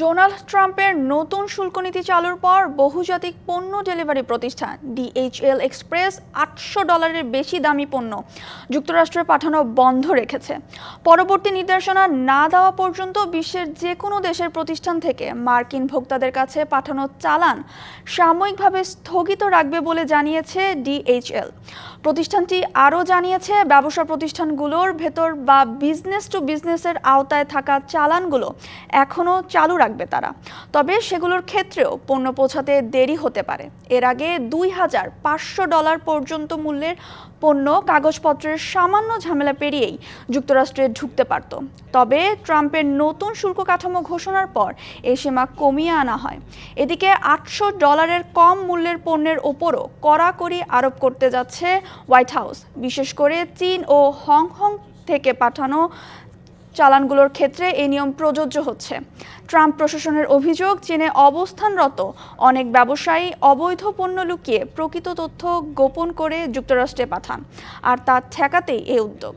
Donald ট্রাম্পের নতুন শুল্ক নীতি চালুর পর বহুজাতিক পণ্য ডেলিভারি প্রতিষ্ঠান ডিএইচএল এক্সপ্রেস আটশো ডলারের বেশি দামি পণ্য যুক্তরাষ্ট্রে পাঠানো বন্ধ রেখেছে। পরবর্তী নির্দেশনা না দেওয়া পর্যন্ত বিশ্বের যে কোনো দেশের প্রতিষ্ঠান থেকে মার্কিন ভোক্তাদের কাছে পাঠানো চালান সাময়িকভাবে স্থগিত রাখবে বলে জানিয়েছে ডিএইচএল। প্রতিষ্ঠানটি আরও জানিয়েছে, ব্যবসা প্রতিষ্ঠানগুলোর ভেতর বা বিজনেস টু বিজনেসের আওতায় থাকা চালানগুলো এখনও চালু রাখবে তারা। তবে সেগুলোর ক্ষেত্রেও পণ্য পৌঁছাতে দেরি হতে পারে। এর আগে দুই হাজার পাঁচশো ডলার পর্যন্ত মূল্যের পণ্য কাগজপত্রের সামান্য ঝামেলা পেরিয়েই যুক্তরাষ্ট্রে ঢুকতে পারত। তবে ট্রাম্পের নতুন শুল্ক কাঠামো ঘোষণার পর এই সীমা কমিয়ে আনা হয়। এদিকে আটশো ডলারের কম মূল্যের পণ্যের ওপরও কড়াকড়ি আরোপ করতে যাচ্ছে হোয়াইট হাউস। বিশেষ করে চীন ও হংকং থেকে পাঠানো চালানগুলোর ক্ষেত্রে এই নিয়ম প্রযোজ্য হচ্ছে ট্রাম্প প্রশাসনের অভিযোগ, চীনে অবস্থানরত অনেক ব্যবসায়ী অবৈধ পণ্য লুকিয়ে প্রকৃত তথ্য গোপন করে যুক্তরাষ্ট্রে পাঠান, আর তা ঠেকাতেই এই উদ্যোগ.